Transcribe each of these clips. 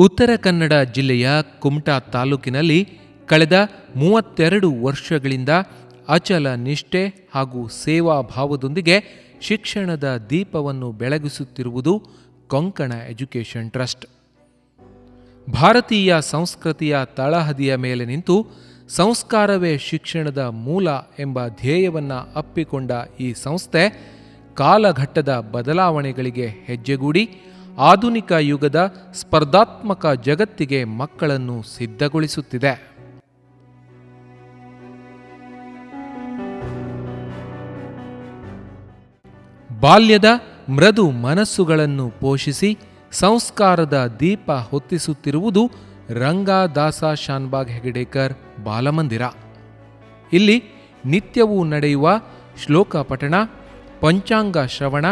ಉತ್ತರ ಕನ್ನಡ ಜಿಲ್ಲೆಯ ಕುಮಟಾ ತಾಲೂಕಿನಲ್ಲಿ ಕಳೆದ ಮೂವತ್ತೆರಡು ವರ್ಷಗಳಿಂದ ಅಚಲ ನಿಷ್ಠೆ ಹಾಗೂ ಸೇವಾ ಭಾವದೊಂದಿಗೆ ಶಿಕ್ಷಣದ ದೀಪವನ್ನು ಬೆಳಗಿಸುತ್ತಿರುವುದು ಕೊಂಕಣ ಎಜುಕೇಷನ್ ಟ್ರಸ್ಟ್. ಭಾರತೀಯ ಸಂಸ್ಕೃತಿಯ ತಳಹದಿಯ ಮೇಲೆ ನಿಂತು ಸಂಸ್ಕಾರವೇ ಶಿಕ್ಷಣದ ಮೂಲ ಎಂಬ ಧ್ಯೇಯವನ್ನು ಅಪ್ಪಿಕೊಂಡ ಈ ಸಂಸ್ಥೆ ಕಾಲಘಟ್ಟದ ಬದಲಾವಣೆಗಳಿಗೆ ಹೆಜ್ಜೆಗೂಡಿ ಆಧುನಿಕ ಯುಗದ ಸ್ಪರ್ಧಾತ್ಮಕ ಜಗತ್ತಿಗೆ ಮಕ್ಕಳನ್ನು ಸಿದ್ಧಗೊಳಿಸುತ್ತಿದೆ. ಬಾಲ್ಯದ ಮೃದು ಮನಸ್ಸುಗಳನ್ನು ಪೋಷಿಸಿ ಸಂಸ್ಕಾರದ ದೀಪ ಹೊತ್ತಿಸುತ್ತಿರುವುದು ರಂಗಾದಾಸ ಶಾನ್ಬಾಗ್ ಹೆಗಡೇಕರ್ ಬಾಲಮಂದಿರ. ಇಲ್ಲಿ ನಿತ್ಯವೂ ನಡೆಯುವ ಶ್ಲೋಕ ಪಠಣ, ಪಂಚಾಂಗ ಶ್ರವಣ,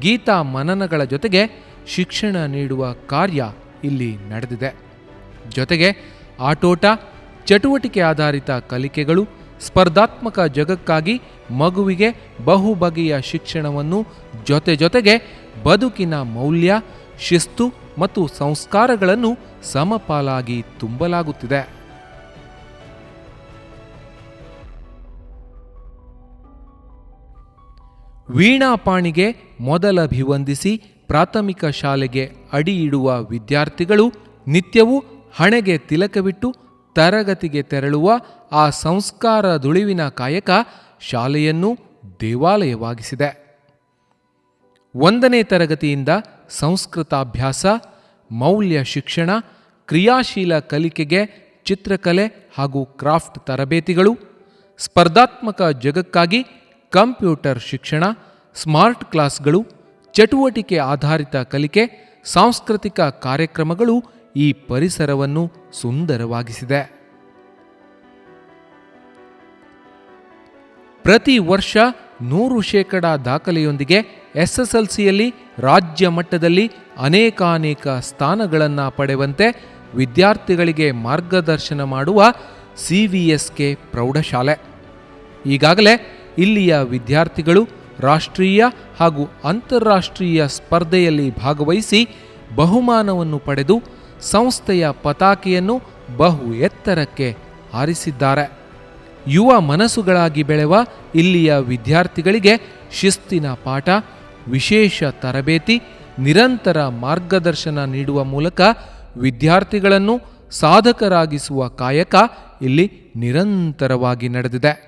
ಗೀತಾ ಮನನಗಳ ಜೊತೆಗೆ ಶಿಕ್ಷಣ ನೀಡುವ ಕಾರ್ಯ ಇಲ್ಲಿ ನಡೆದಿದೆ. ಜೊತೆಗೆ ಆಟೋಟ, ಚಟುವಟಿಕೆ ಆಧಾರಿತ ಕಲಿಕೆಗಳು, ಸ್ಪರ್ಧಾತ್ಮಕ ಜಗಕ್ಕಾಗಿ ಮಗುವಿಗೆ ಬಹು ಬಗೆಯ ಶಿಕ್ಷಣವನ್ನು ಜೊತೆ ಜೊತೆಗೆ ಬದುಕಿನ ಮೌಲ್ಯ, ಶಿಸ್ತು ಮತ್ತು ಸಂಸ್ಕಾರಗಳನ್ನು ಸಮಪಾಲಾಗಿ ತುಂಬಲಾಗುತ್ತಿದೆ. ವೀಣಾಪಾಣಿಗೆ ಮೊದಲಭಿವಂದಿಸಿ ಪ್ರಾಥಮಿಕ ಶಾಲೆಗೆ ಅಡಿಯಿಡುವ ವಿದ್ಯಾರ್ಥಿಗಳು ನಿತ್ಯವೂ ಹಣೆಗೆ ತಿಲಕವಿಟ್ಟು ತರಗತಿಗೆ ತೆರಳುವ ಆ ಸಂಸ್ಕಾರ ದುಳಿವಿನ ಕಾಯಕ ಶಾಲೆಯನ್ನು ದೇವಾಲಯವಾಗಿಸಿದೆ. ಒಂದನೇ ತರಗತಿಯಿಂದ ಸಂಸ್ಕೃತಾಭ್ಯಾಸ, ಮೌಲ್ಯ ಶಿಕ್ಷಣ, ಕ್ರಿಯಾಶೀಲ ಕಲಿಕೆಗೆ ಚಿತ್ರಕಲೆ ಹಾಗೂ ಕ್ರಾಫ್ಟ್ ತರಬೇತಿಗಳು, ಸ್ಪರ್ಧಾತ್ಮಕ ಜಗಕ್ಕಾಗಿ ಕಂಪ್ಯೂಟರ್ ಶಿಕ್ಷಣ, ಸ್ಮಾರ್ಟ್ ಕ್ಲಾಸ್ಗಳು, ಚಟುವಟಿಕೆ ಆಧಾರಿತ ಕಲಿಕೆ, ಸಾಂಸ್ಕೃತಿಕ ಕಾರ್ಯಕ್ರಮಗಳು ಈ ಪರಿಸರವನ್ನು ಸುಂದರವಾಗಿಸಿದೆ. ಪ್ರತಿ ವರ್ಷ ನೂರು ಶೇಕಡ ದಾಖಲೆಯೊಂದಿಗೆ ಎಸ್ಎಸ್ಎಲ್ಸಿಯಲ್ಲಿ ರಾಜ್ಯ ಮಟ್ಟದಲ್ಲಿ ಅನೇಕಾನೇಕ ಸ್ಥಾನಗಳನ್ನು ಪಡೆಯುವಂತೆ ವಿದ್ಯಾರ್ಥಿಗಳಿಗೆ ಮಾರ್ಗದರ್ಶನ ಮಾಡುವ ಸಿವಿಎಸ್ಕೆ ಪ್ರೌಢಶಾಲೆ. ಈಗಾಗಲೇ ಇಲ್ಲಿಯ ವಿದ್ಯಾರ್ಥಿಗಳು ರಾಷ್ಟ್ರೀಯ ಹಾಗೂ ಅಂತಾರಾಷ್ಟ್ರೀಯ ಸ್ಪರ್ಧೆಯಲ್ಲಿ ಭಾಗವಹಿಸಿ ಬಹುಮಾನವನ್ನು ಪಡೆದು ಸಂಸ್ಥೆಯ ಪತಾಕೆಯನ್ನು ಬಹು ಎತ್ತರಕ್ಕೆ ಹಾರಿಸಿದ್ದಾರೆ. ಯುವ ಮನಸ್ಸುಗಳಾಗಿ ಬೆಳೆವ ಇಲ್ಲಿಯ ವಿದ್ಯಾರ್ಥಿಗಳಿಗೆ ಶಿಸ್ತಿನ ಪಾಠ, ವಿಶೇಷ ತರಬೇತಿ, ನಿರಂತರ ಮಾರ್ಗದರ್ಶನ ನೀಡುವ ಮೂಲಕ ವಿದ್ಯಾರ್ಥಿಗಳನ್ನು ಸಾಧಕರಾಗಿಸುವ ಕಾಯಕ ಇಲ್ಲಿ ನಿರಂತರವಾಗಿ ನಡೆದಿದೆ.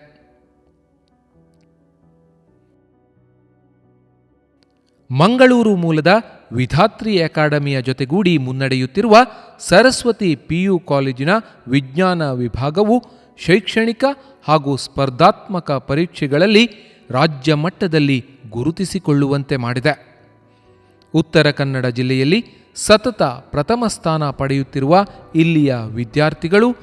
ಮಂಗಳೂರು ಮೂಲದ ವಿಧಾತ್ರಿ ಅಕಾಡೆಮಿಯ ಜೊತೆಗೂಡಿ ಮುನ್ನಡೆಯುತ್ತಿರುವ ಸರಸ್ವತಿ ಪಿಯು ಕಾಲೇಜಿನ ವಿಜ್ಞಾನ ವಿಭಾಗವು ಶೈಕ್ಷಣಿಕ ಹಾಗೂ ಸ್ಪರ್ಧಾತ್ಮಕ ಪರೀಕ್ಷೆಗಳಲ್ಲಿ ರಾಜ್ಯ ಮಟ್ಟದಲ್ಲಿ ಗುರುತಿಸಿಕೊಳ್ಳುವಂತೆ ಮಾಡಿದೆ. ಉತ್ತರ ಕನ್ನಡ ಜಿಲ್ಲೆಯಲ್ಲಿ ಸತತ ಪ್ರಥಮ ಸ್ಥಾನ ಪಡೆಯುತ್ತಿರುವ ಇಲ್ಲಿಯ ವಿದ್ಯಾರ್ಥಿಗಳು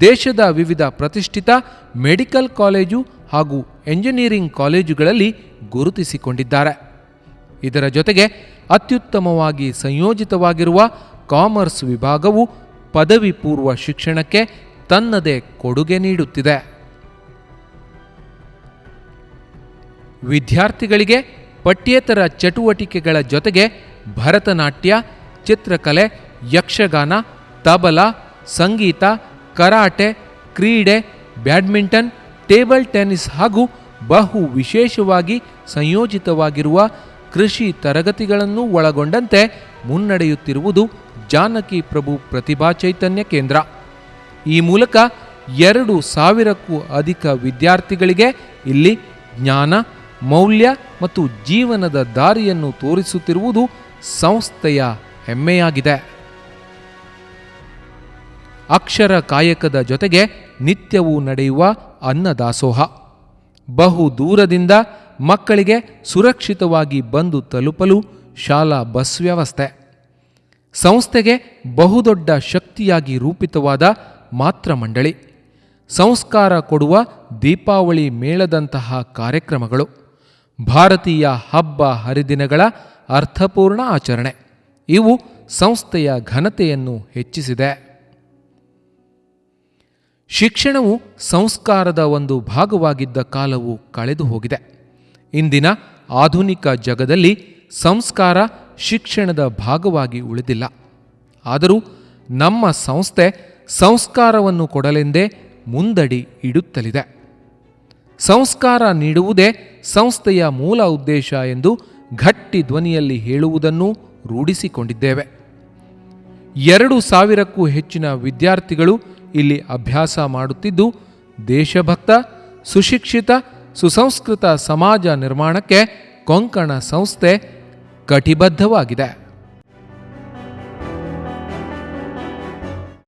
ದೇಶದ ವಿವಿಧ ಪ್ರತಿಷ್ಠಿತ ಮೆಡಿಕಲ್ ಕಾಲೇಜು ಹಾಗೂ ಎಂಜಿನಿಯರಿಂಗ್ ಕಾಲೇಜುಗಳಲ್ಲಿ ಗುರುತಿಸಿಕೊಂಡಿದ್ದಾರೆ. ಇದರ ಜೊತೆಗೆ ಅತ್ಯುತ್ತಮವಾಗಿ ಸಂಯೋಜಿತವಾಗಿರುವ ಕಾಮರ್ಸ್ ವಿಭಾಗವು ಪದವಿ ಪೂರ್ವ ಶಿಕ್ಷಣಕ್ಕೆ ತನ್ನದೇ ಕೊಡುಗೆ ನೀಡುತ್ತಿದೆ. ವಿದ್ಯಾರ್ಥಿಗಳಿಗೆ ಪಠ್ಯೇತರ ಚಟುವಟಿಕೆಗಳ ಜೊತೆಗೆ ಭರತನಾಟ್ಯ, ಚಿತ್ರಕಲೆ, ಯಕ್ಷಗಾನ, ತಬಲಾ, ಸಂಗೀತ, ಕರಾಟೆ, ಕ್ರೀಡೆ, ಬ್ಯಾಡ್ಮಿಂಟನ್, ಟೇಬಲ್ ಟೆನ್ನಿಸ್ ಹಾಗೂ ಬಹು ವಿಶೇಷವಾಗಿ ಸಂಯೋಜಿತವಾಗಿರುವ ಕೃಷಿ ತರಗತಿಗಳನ್ನು ಒಳಗೊಂಡಂತೆ ಮುನ್ನಡೆಯುತ್ತಿರುವುದು ಜಾನಕಿ ಪ್ರಭು ಪ್ರತಿಭಾ ಚೈತನ್ಯ ಕೇಂದ್ರ. ಈ ಮೂಲಕ ಎರಡು ಸಾವಿರಕ್ಕೂ ಅಧಿಕ ವಿದ್ಯಾರ್ಥಿಗಳಿಗೆ ಇಲ್ಲಿ ಜ್ಞಾನ, ಮೌಲ್ಯ ಮತ್ತು ಜೀವನದ ದಾರಿಯನ್ನು ತೋರಿಸುತ್ತಿರುವುದು ಸಂಸ್ಥೆಯ ಹೆಮ್ಮೆಯಾಗಿದೆ. ಅಕ್ಷರ ಕಾಯಕದ ಜೊತೆಗೆ ನಿತ್ಯವೂ ನಡೆಯುವ ಅನ್ನದಾಸೋಹ. ಬಹು ದೂರದಿಂದ ಮಕ್ಕಳಿಗೆ ಸುರಕ್ಷಿತವಾಗಿ ಬಂದು ತಲುಪಲು ಶಾಲಾ ಬಸ್ ವ್ಯವಸ್ಥೆ. ಸಂಸ್ಥೆಗೆ ಬಹುದೊಡ್ಡ ಶಕ್ತಿಯಾಗಿ ರೂಪಿತವಾದ ಮಾತ್ರ ಮಂಡಳಿ. ಸಂಸ್ಕಾರ ಕೊಡುವ ದೀಪಾವಳಿ ಮೇಳದಂತಹ ಕಾರ್ಯಕ್ರಮಗಳು. ಭಾರತೀಯ ಹಬ್ಬ ಹರಿದಿನಗಳ ಅರ್ಥಪೂರ್ಣ ಆಚರಣೆ. ಇವು ಸಂಸ್ಥೆಯ ಘನತೆಯನ್ನು ಹೆಚ್ಚಿಸಿದೆ. ಶಿಕ್ಷಣವು ಸಂಸ್ಕಾರದ ಒಂದು ಭಾಗವಾಗಿದ್ದ ಕಾಲವು ಕಳೆದು ಹೋಗಿದೆ ಇಂದಿನ ಆಧುನಿಕ ಜಗದಲ್ಲಿ ಸಂಸ್ಕಾರ ಶಿಕ್ಷಣದ ಭಾಗವಾಗಿ ಉಳಿದಿಲ್ಲ. ಆದರೂ ನಮ್ಮ ಸಂಸ್ಥೆ ಸಂಸ್ಕಾರವನ್ನು ಕೊಡಲೆಂದೇ ಮುಂದಡಿ ಇಡುತ್ತಲಿದೆ. ಸಂಸ್ಕಾರ ನೀಡುವುದೇ ಸಂಸ್ಥೆಯ ಮೂಲ ಉದ್ದೇಶ ಎಂದು ಗಟ್ಟಿ ಧ್ವನಿಯಲ್ಲಿ ಹೇಳುವುದನ್ನು ರೂಢಿಸಿಕೊಂಡಿದ್ದೇವೆ. ಎರಡು ಸಾವಿರಕ್ಕೂ ಹೆಚ್ಚಿನ ವಿದ್ಯಾರ್ಥಿಗಳು ಇಲ್ಲಿ ಅಭ್ಯಾಸ ಮಾಡುತ್ತಿದ್ದು ದೇಶಭಕ್ತ, ಸುಶಿಕ್ಷಿತ ಸುಸಂಸ್ಕೃತ ಸಮಾಜ ನಿರ್ಮಾಣಕ್ಕೆ ಕೊಂಕಣ ಸಂಸ್ಥೆ ಕಟಿಬದ್ಧವಾಗಿದೆ.